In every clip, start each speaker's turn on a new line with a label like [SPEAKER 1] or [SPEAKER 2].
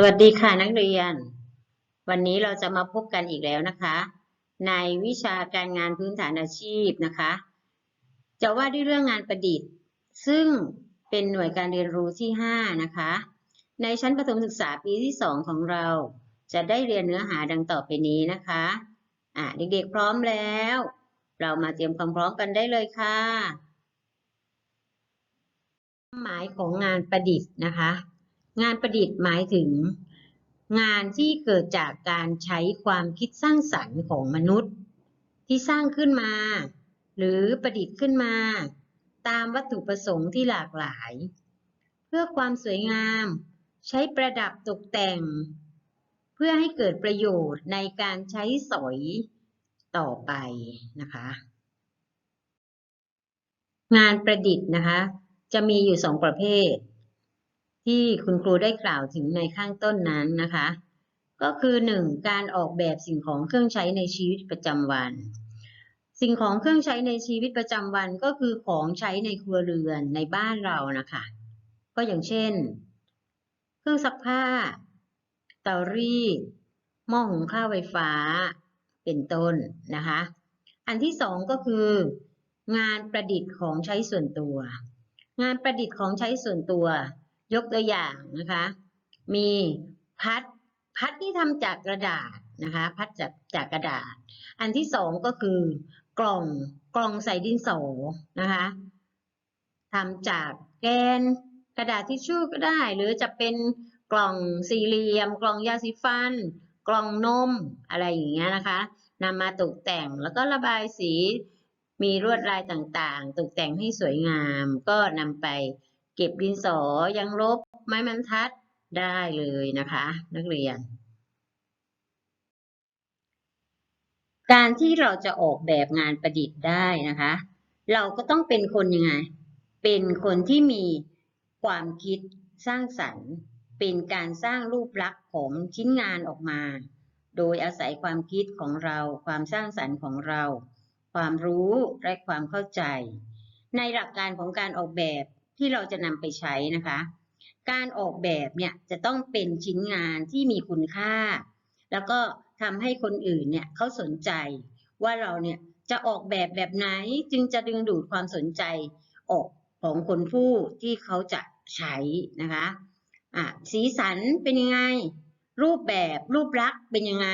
[SPEAKER 1] สวัสดีค่ะนักเรียน วันนี้เราจะมาพบกันอีกแล้วนะคะ ในวิชาการงานพื้นฐานอาชีพนะคะ จะว่าด้วยเรื่องงานประดิษฐ์ ซึ่งเป็นหน่วยการเรียนรู้ที่ 5 นะคะ ในชั้นประถมศึกษาปีที่ 2 ของเรา จะได้เรียนเนื้อหาดังต่อไปนี้นะคะอะเด็กๆพร้อมแล้ว เรามาเตรียมความพร้อมกันได้เลยค่ะหมายของงานประดิษฐ์นะคะ งานประดิษฐ์หมายถึง งานที่เกิดจากการใช้ความคิดสร้างสรรค์ของมนุษย์ ที่สร้างขึ้นมา หรือประดิษฐ์ขึ้นมา ตามวัตถุประสงค์ที่หลากหลาย เพื่อความสวยงาม ใช้ประดับตกแต่ง เพื่อให้เกิดประโยชน์ในการใช้สอยต่อไปนะคะ งานประดิษฐ์นะคะ จะมีอยู่สองประเภท ที่คุณครูได้กล่าวถึงในข้างต้นนั้นนะคะ ก็คือ 1. การออกแบบสิ่งของเครื่องใช้ในชีวิตประจำวัน สิ่งของเครื่องใช้ในชีวิตประจำวันก็คือของใช้ในครัวเรือนในบ้านเรานะคะ ก็อย่างเช่น เครื่องซักผ้า เตารีดหม้อหุงข้าวไฟฟ้า เป็นต้นนะคะ อันที่สองก็คืองานประดิษฐ์ของใช้ส่วนตัว งานประดิษฐ์ของใช้ส่วนตัว ยกตัวอย่างนะคะ มีพัดพัดที่ทำจากกระดาษนะคะ พัดจากจากกระดาษ อันที่สองก็คือกล่องกล่องใส่ดินสอนะคะทำจากแกนกระดาษทิชชู่ก็ได้ หรือจะเป็นกล่องสี่เหลี่ยม กล่องยาสีฟัน กล่องนมอะไรอย่างเงี้ยนะคะนำมาตกแต่งแล้วก็ระบายสีมีลวดลายต่างๆ ตกแต่งให้สวยงามก็นำไป เก็บดินสอยังลบไม้บรรทัดได้เลยนะคะ นักเรียน การที่เราจะออกแบบงานประดิษฐ์ได้นะคะ เราก็ต้องเป็นคนยังไง เป็นคนที่มีความคิดสร้างสรรค์ เป็นการสร้างรูปลักษณ์ของชิ้นงานออกมา โดยอาศัยความคิดของเรา ความสร้างสรรค์ของเรา ความรู้และความเข้าใจ ในหลักการของการออกแบบ ที่เราจะนำไปใช้นะคะ การออกแบบเนี่ยจะต้องเป็นชิ้นงานที่มีคุณค่า แล้วก็ทำให้คนอื่นเนี่ยเขาสนใจว่าเราเนี่ยจะออกแบบแบบไหนจึงจะดึงดูดความสนใจออกของคนผู้ที่เขาจะใช้นะคะอะสีสันเป็นยังไง รูปแบบรูปลักษณ์เป็นยังไง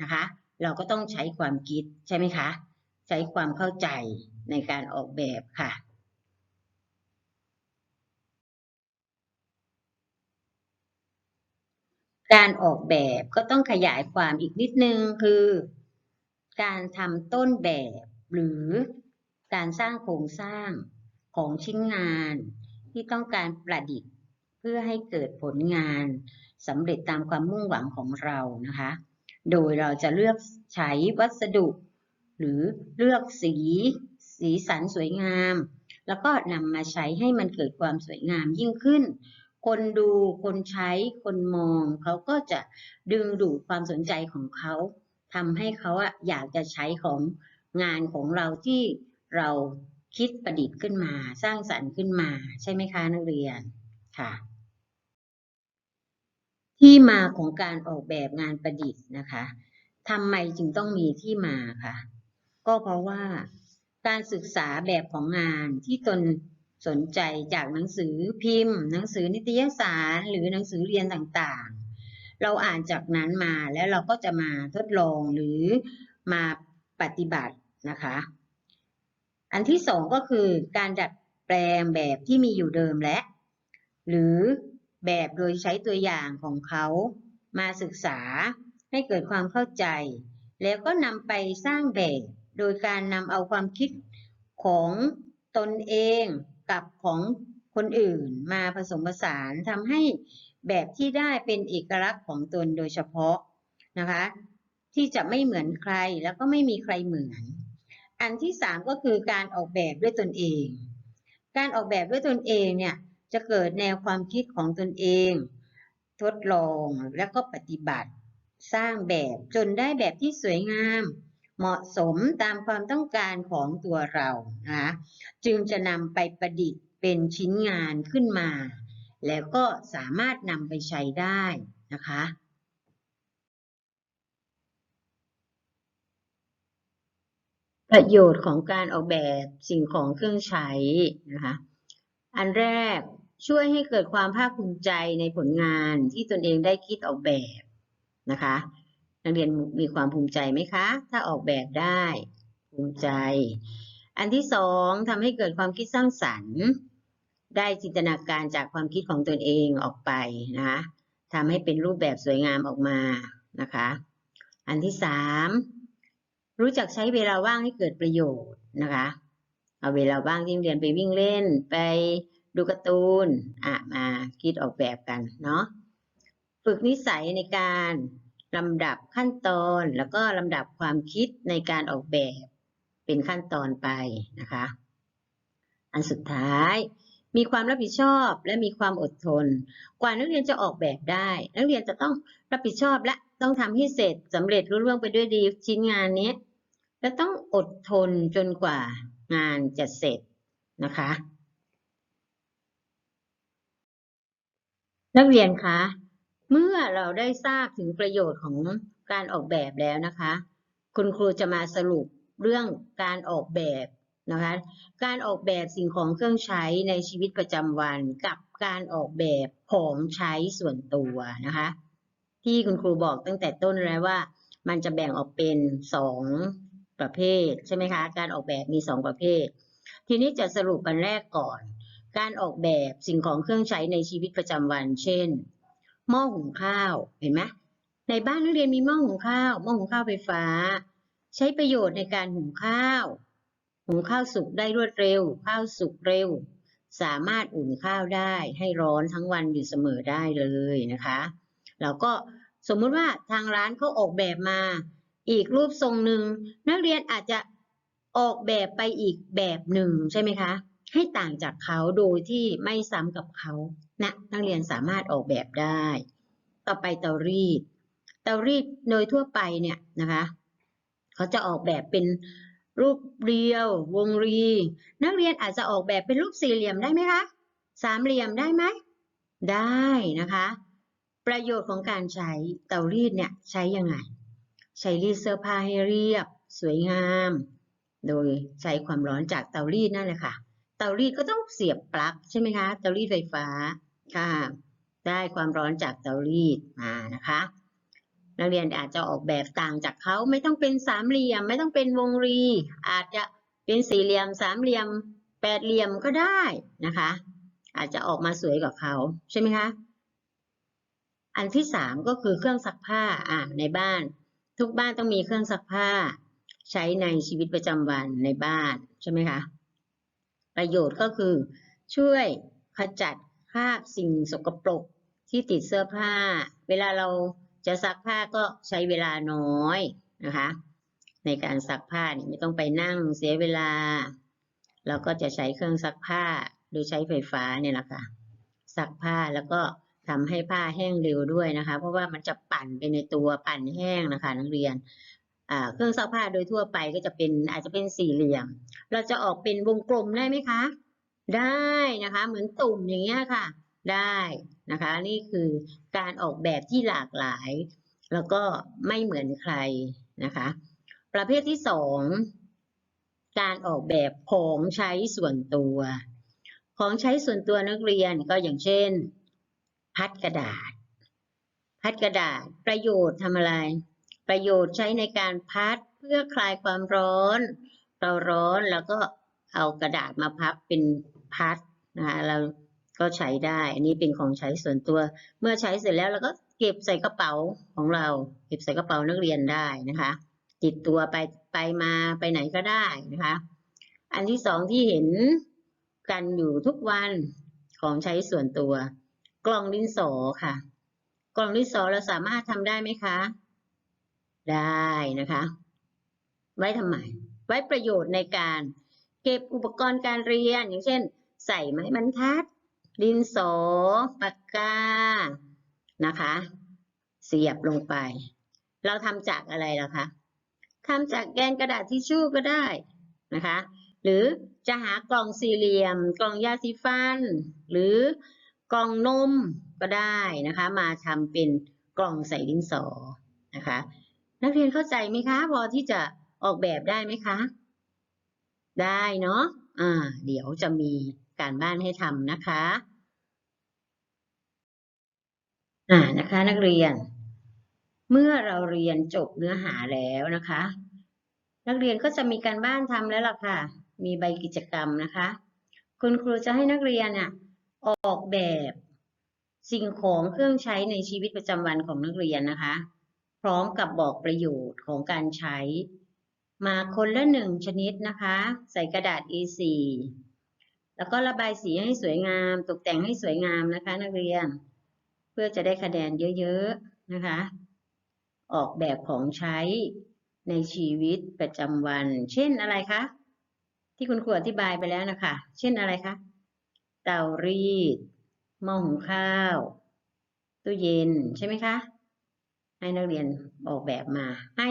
[SPEAKER 1] นะคะ เราก็ต้องใช้ความคิดใช่ไหมคะ ใช้ความเข้าใจในการออกแบบค่ะ การออกแบบก็ต้องขยายความอีกนิดนึงคือ การทำต้นแบบหรือการสร้างโครงสร้างของชิ้นงานที่ต้องการประดิษฐ์ เพื่อให้เกิดผลงานสำเร็จตามความมุ่งหวังของเรานะคะ โดยเราจะเลือกใช้วัสดุ หรือเลือกสี สีสันสวยงาม แล้วก็นำมาใช้ให้มันเกิดความสวยงามยิ่งขึ้น คนดูคนใช้คนมองเขาก็จะดึงดูดความสนใจของเขาทำให้เขาอะอยากจะใช้ของงานของเราที่เราคิดประดิษฐ์ขึ้นมา สร้างสรรค์ขึ้นมาใช่ไหมคะนักเรียนค่ะ ที่มาของการออกแบบงานประดิษฐ์นะคะทำไมจึงต้องมีที่มาคะก็เพราะว่าการศึกษาแบบของงานที่ตน สนใจจากหนังสือพิมพ์ หนังสือนิตยสารหรือหนังสือเรียนต่างๆ เราอ่านจากนั้นมาแล้วเราก็จะมาทดลองหรือมาปฏิบัตินะคะ อันที่สองก็คือการดัดแปลงแบบที่มีอยู่เดิมและ หรือแบบโดยใช้ตัวอย่างของเขามาศึกษาให้เกิดความเข้าใจ แล้วก็นำไปสร้างแบบ โดยการนำเอาความคิดของตนเอง กับของคนอื่นมาผสมผสานทำให้แบบที่ได้เป็นเอกลักษณ์ของตนโดยเฉพาะนะคะ ที่จะไม่เหมือนใครแล้วก็ไม่มีใครเหมือน อันที่สามก็คือการออกแบบด้วยตนเอง การออกแบบด้วยตนเองเนี่ยจะเกิดแนวความคิดของตนเอง ทดลองแล้วก็ปฏิบัติ สร้างแบบจนได้แบบที่สวยงาม เหมาะสมตามความต้องการของตัวเรานะจึงจะนำไปประดิษฐ์เป็นชิ้นงานขึ้นมา แล้วก็สามารถนำไปใช้ได้นะคะประโยชน์ของการออกแบบสิ่งของเครื่องใช้นะคะ อันแรกช่วยให้เกิดความภาคภูมิใจในผลงานที่ตนเองได้คิดออกแบบนะคะ นักเรียนมีความภูมิใจไหมคะ ถ้าออกแบบได้ ภูมิใจ อันที่สองทำให้เกิดความคิดสร้างสรรค์ ได้จินตนาการจากความคิดของตนเองออกไปนะคะทำให้เป็นรูปแบบสวยงามออกมานะคะ อันที่สามรู้จักใช้เวลาว่างให้เกิดประโยชน์นะคะ เอาเวลาว่างที่เรียนไปวิ่งเล่นไปดูการ์ตูนอะมาคิดออกแบบกันเนาะฝึกนิสัยในการ ลำดับขั้นตอนแล้วก็ลำดับความคิดในการออกแบบเป็นขั้นตอนไปนะคะ อันสุดท้ายมีความรับผิดชอบและมีความอดทน กว่านักเรียนจะออกแบบได้ นักเรียนจะต้องรับผิดชอบและต้องทำให้เสร็จสำเร็จรุ่ร่วงไปด้วยดีชิ้นงานนี้ และต้องอดทนจนกว่างานจะเสร็จนะคะ นักเรียนคะ เมื่อเราได้ทราบถึงประโยชน์ของการออกแบบแล้วนะคะ คุณครูจะมาสรุปเรื่องการออกแบบนะคะ การออกแบบสิ่งของเครื่องใช้ในชีวิตประจำวันกับการออกแบบของใช้ส่วนตัวนะคะ ที่คุณครูบอกตั้งแต่ต้นแล้วว่า มันจะแบ่งออกเป็นสองประเภทใช่ไหมคะ การออกแบบมีสองประเภท ทีนี้จะสรุปอันแรกก่อน การออกแบบสิ่งของเครื่องใช้ในชีวิตประจำวัน เช่น หม้อหุงข้าวเห็นไหมในบ้านนักเรียนมีหม้อหุงข้าวหม้อหุงข้าวไฟฟ้า ใช้ประโยชน์ในการหุงข้าว หุงข้าวสุกได้รวดเร็ว ข้าวสุกเร็ว สามารถอุ่นข้าวได้ให้ร้อนทั้งวันอยู่เสมอได้เลยนะคะแล้วก็สมมุติว่าทางร้านเขาออกแบบมา อีกรูปทรงหนึ่งนักเรียนอาจจะออกแบบไปอีกแบบหนึ่งใช่ไหมคะ ให้ต่างจากเขาโดยที่ไม่ซ้ำกับเขานะนักเรียนสามารถออกแบบได้ ต่อไปเตารีด เตารีดโดยทั่วไปเนี่ยนะคะเขาจะออกแบบเป็นรูปเรียว วงรี นักเรียนอาจจะออกแบบเป็นรูปสี่เหลี่ยมได้ไหมคะสามเหลี่ยมได้ไหมได้นะคะ ประโยชน์ของการใช้เตารีดเนี่ยใช้ยังไง ใช้รีดเสื้อผ้าให้เรียบ สวยงาม โดยใช้ความร้อนจากเตารีดนั่นแหละค่ะ เตารีดก็ต้องเสียบปลั๊กใช่ไหมคะ เตารีดไฟฟ้าค่ะ ได้ความร้อนจากเตารีดมานะคะ นักเรียนอาจจะออกแบบต่างจากเขาไม่ต้องเป็นสามเหลี่ยม ไม่ต้องเป็นวงรี อาจจะเป็นสี่เหลี่ยมสามเหลี่ยม แปดเหลี่ยมก็ได้นะคะ อาจจะออกมาสวยกว่าเขาใช่ไหมคะอันที่สามก็คือเครื่องซักผ้าอ่าในบ้าน ทุกบ้านต้องมีเครื่องซักผ้า ใช้ในชีวิตประจำวันในบ้านใช่ไหมคะ ประโยชน์ก็คือ ช่วยขจัดคราบสิ่งสกปรกที่ติดเสื้อผ้า เวลาเราจะซักผ้าก็ใช้เวลาน้อยนะคะ ในการซักผ้าเนี่ยไม่ต้องไปนั่งเสียเวลา เราก็จะใช้เครื่องซักผ้าโดยใช้ไฟฟ้าเนี่ยแหละค่ะซักผ้าแล้วก็ทำให้ผ้าแห้งเร็วด้วยนะคะ เพราะว่ามันจะปั่นไปในตัวปั่นแห้งนะคะ นักเรียน เครื่องซักผ้าโดยทั่วไปก็จะเป็นอาจจะเป็นสี่เหลี่ยม เราจะออกเป็นวงกลมได้ไหมคะ ได้นะคะ เหมือนตุ่มอย่างเงี้ยค่ะ ได้นะคะ นี่คือการออกแบบที่หลากหลาย แล้วก็ไม่เหมือนใครนะคะ ประเภทที่สองการออกแบบของใช้ส่วนตัว ของใช้ส่วนตัวนักเรียนก็อย่างเช่น พัดกระดาษ พัดกระดาษประโยชน์ทำอะไร ประโยชน์ใช้ในการพัดเพื่อคลายความร้อน เราร้อนแล้วก็เอากระดาษมาพับเป็นพัดนะคะเราก็ใช้ได้ อันนี้เป็นของใช้ส่วนตัว เมื่อใช้เสร็จแล้วเราก็เก็บใส่กระเป๋าของเรา เก็บใส่กระเป๋านักเรียนได้นะคะ ติดตัวไปไปมาไปไหนก็ได้นะคะ อันที่สองที่เห็นกันอยู่ทุกวันของใช้ส่วนตัว กล่องดินสอค่ะ กล่องดินสอเราสามารถทำได้ไหมคะ ได้นะคะ ไว้ทำไม ไว้ประโยชน์ในการเก็บอุปกรณ์การเรียน อย่างเช่น ใส่ไม้บรรทัด ดินสอปากกา นะคะ เสียบลงไป เราทำจากอะไรล่ะคะทำจากแกนกระดาษทิชชู่ก็ได้นะคะ หรือจะหากล่องสี่เหลี่ยม กล่องยาสีฟัน หรือกล่องนมก็ได้นะคะ มาทำเป็นกล่องใส่ดินสอนะคะ นักเรียนเข้าใจไหมคะ พอที่จะออกแบบได้ไหมคะ ได้เนาะอ่า เดี๋ยวจะมีการบ้านให้ทำนะคะ อ่านะคะ นักเรียน เมื่อเราเรียนจบเนื้อหาแล้วนะคะ นักเรียนก็จะมีการบ้านทำแล้วล่ะค่ะ มีใบกิจกรรมนะคะ คุณครูจะให้นักเรียนน่ะออกแบบสิ่งของเครื่องใช้ในชีวิตประจำวันของนักเรียนนะคะ พร้อมกับบอกประโยชน์ของการใช้ มาคนละหนึ่งชนิดนะคะ ใส่กระดาษ A4 แล้วก็ระบายสีให้สวยงาม ตกแต่งให้สวยงามนะคะ นักเรียน เพื่อจะได้คะแนนเยอะๆนะคะ ออกแบบของใช้ในชีวิตประจำวัน เช่นอะไรคะ ที่คุณครูอธิบายไปแล้วนะคะ เช่นอะไรคะ เตารีดหม้อหุงข้าว ตู้เย็นใช่ไหมคะ ให้นักเรียนออกแบบมา ให้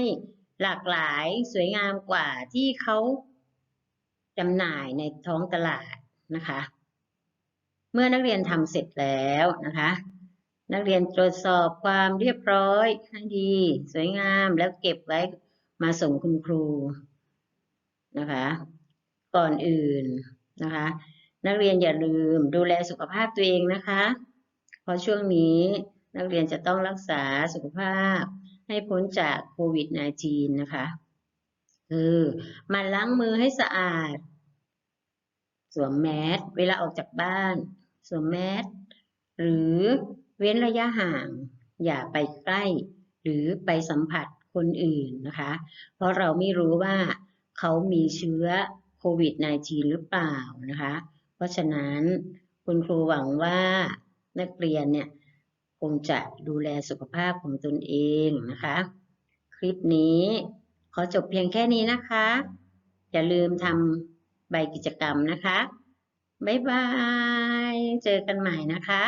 [SPEAKER 1] หลากหลายสวยงามกว่าที่เขาจำหน่ายในท้องตลาดนะคะ เมื่อนักเรียนทำเสร็จแล้วนะคะ นักเรียนตรวจสอบความเรียบร้อยให้ดี สวยงามแล้วเก็บไว้มาส่งคุณครูนะคะ ก่อนอื่นนะคะ นักเรียนอย่าลืมดูแลสุขภาพตัวเองนะคะ เพราะช่วงนี้ นักเรียนจะต้องรักษาสุขภาพให้พ้นจากโควิด -19 นะคะ คือมันล้างมือให้สะอาด สวมแมสเวลาออกจากบ้าน สวมแมสหรือเว้นระยะห่าง อย่าไปใกล้ หรือไปสัมผัสคนอื่นนะคะ เพราะเราไม่รู้ว่าเขามีเชื้อโควิด -19 หรือเปล่านะคะ เพราะฉะนั้นคุณครูหวังว่านักเรียนเนี่ย คงจะดูแลสุขภาพของตนเองนะคะ คลิปนี้ขอจบเพียงแค่นี้นะคะ อย่าลืมทำใบกิจกรรมนะคะ บ๊ายบาย เจอกันใหม่นะคะ